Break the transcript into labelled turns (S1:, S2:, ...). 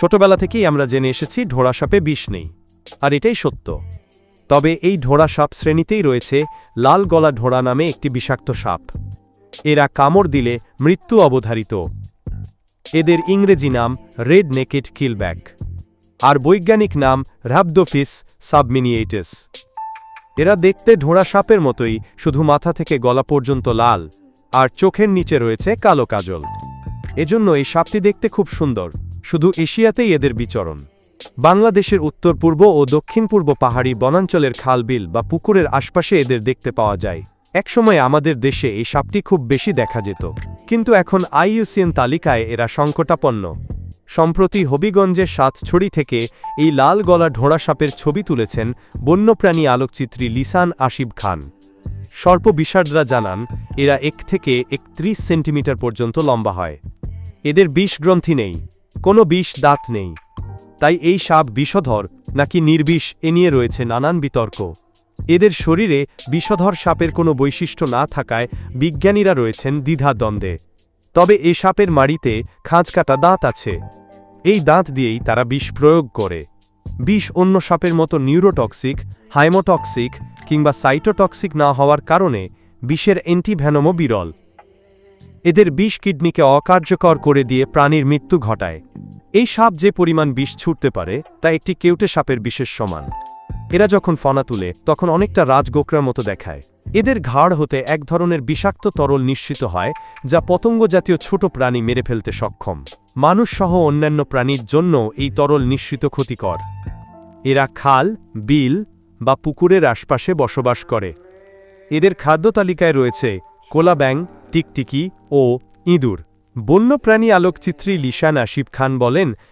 S1: ছোটবেলা থেকেই আমরা জেনে এসেছি, ঢোড়া সাপে বিষ নেই, আর এটাই সত্য। তবে এই ঢোড়া সাপ শ্রেণীতেই রয়েছে লাল গলা ঢোড়া নামে একটি বিষাক্ত সাপ। এরা কামড় দিলে মৃত্যু অবধারিত। এদের ইংরেজি নাম রেড নেকেড কিলব্যাক আর বৈজ্ঞানিক নাম র্যাবডোফিস সাবমিনিয়েটাস। এরা দেখতে ঢোড়া সাপের মতোই, শুধু মাথা থেকে গলা পর্যন্ত লাল, আর চোখের নিচে রয়েছে কালো কাজল। এজন্য এই সাপটি দেখতে খুব সুন্দর। শুধু এশিয়াতেই এদের বিচরণ। বাংলাদেশের উত্তর পূর্ব ও দক্ষিণ পূর্ব পাহাড়ি বনাঞ্চলের খালবিল বা পুকুরের আশপাশে এদের দেখতে পাওয়া যায়। একসময় আমাদের দেশে এই সাপটি খুব বেশি দেখা যেত। কিন্তু এখন আইইউসিএন তালিকায় এরা সংকটাপন্ন। সম্প্রতি হবিগঞ্জের সাতছড়ি থেকে এই লাল গলা ঢোড়া সাপের ছবি তুলেছেন বন্যপ্রাণী আলোকচিত্রী লিসান আসিব খান। সর্প বিশারদরা জানান, এরা এক থেকে একত্রিশ সেন্টিমিটার পর্যন্ত লম্বা হয়। এদের বিষ গ্রন্থি নেই। কোনো বিষ দাঁত নেই। তাই এই সাপ বিষধর নাকি নির্বিষ এ নিয়ে রয়েছে নানান বিতর্ক। এদের শরীরে বিষধর সাপের কোনো বৈশিষ্ট্য না থাকায় বিজ্ঞানীরা রয়েছেন দ্বিধাদ্বন্দ্বে। তবে এ সাপের মাড়িতে খাঁজকাটা দাঁত আছে। এই দাঁত দিয়েই তারা বিষ প্রয়োগ করে। বিষ অন্য সাপের মতো নিউরোটক্সিক, হাইমোটক্সিক কিংবা সাইটোটক্সিক না হওয়ার কারণে বিষের অ্যান্টিভ্যানমও বিরল। এদের বিষ কিডনিকে অকার্যকর করে দিয়ে প্রাণীর মৃত্যু ঘটায়। এই সাপ যে পরিমাণ বিষ ছুটতে পারে, তা একটি কেউটে সাপের বিশেষ সমান। এরা যখন ফনা তুলে, তখন অনেকটা রাজগোকরার মতো দেখায়। এদের ঘাড় হতে এক ধরনের বিষাক্ত তরল নিঃসৃত হয়, যা পতঙ্গ জাতীয় ছোট প্রাণী মেরে ফেলতে সক্ষম। মানুষসহ অন্যান্য প্রাণীর জন্য এই তরল নিঃসৃত ক্ষতিকর। এরা খাল, বিল বা পুকুরের আশপাশে বসবাস করে। এদের খাদ্য তালিকায় রয়েছে কোলা ব্যাং টিকটিকি ও ইঁদুর। বন্যপ্রাণী আলোকচিত্রী লিশান আশিফ খান বলেন